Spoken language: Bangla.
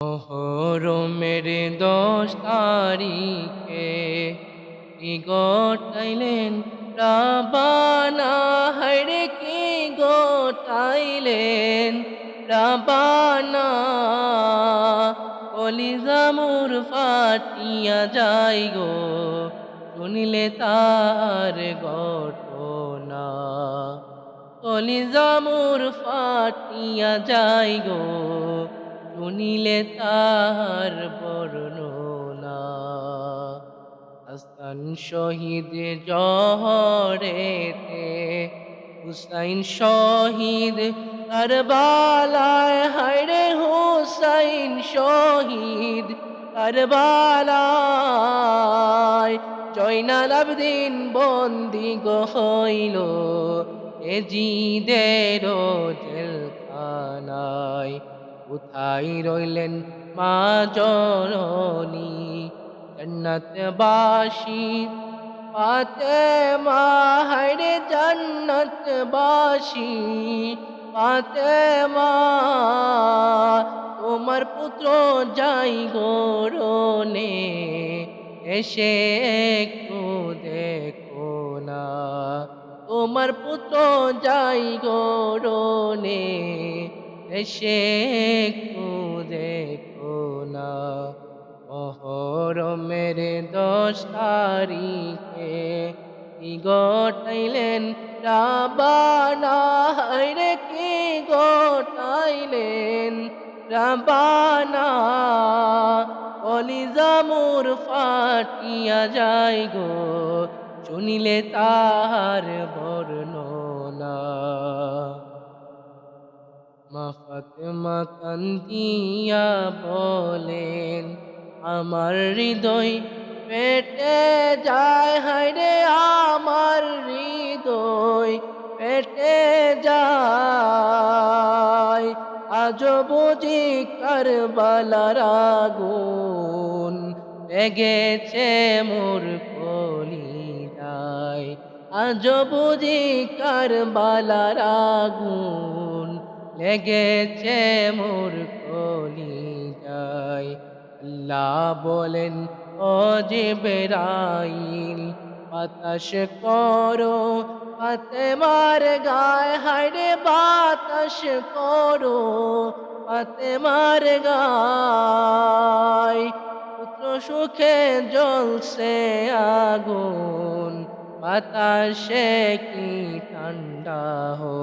মহরমের দশ তারিখে কি গোটাইলেন রাবানা হাইরে কি গোটাইলেন রাবানা? কলিজামুর ফাটিয়া যাই গো, শুনিলে তার ঘটনা। কলিজামুর ফাটিয়া যাই গো শুনিলে তার বর্ণনা। হাসান শহীদ জহরেতে, হুসাইন শহীদ কারবালায়, হায়রে হুসাইন শহীদ কারবালায়, জয়নাল আবদিন বন্দি গো হইল এ জিদের জেলখানায়। কোথায় রইলেন মা জননী? জন্নতবাসী পাতে মা হায়রে জন্নতবাসী পাতে মা তোমার পুত্র যাই গোরনে এসে একটু দেখো না। তোমার পুত্র যাই গোরনে একটু দেখো না মহরমের দশ তারিখে। গটাইলেন রাবানা হায়রে কি গটাইলেন রাবানা কলিজামুর ফাটিয়া যাই গো, শুনিলে তাহার বর্ণনা। মা ফাতেমা কান্দিয়া বলেন, আমার হৃদয় পেটে যায় হায়রে আমার হৃদয় পেটে যায়। আজ বুঝি কারবালার আগুন লেগেছে মোর কলি যায় আজ বুঝি কারবালার আগুন লেগেছে মোর কলি যায় আল্লাহ বলেন, ও জিবরাইল, বাতাস করো মার গায় হায়রে বাতাস করো মার গায়। পুত্র সুখে জ্বলছে আগুন, বাতাসে কি ঠান্ডা হো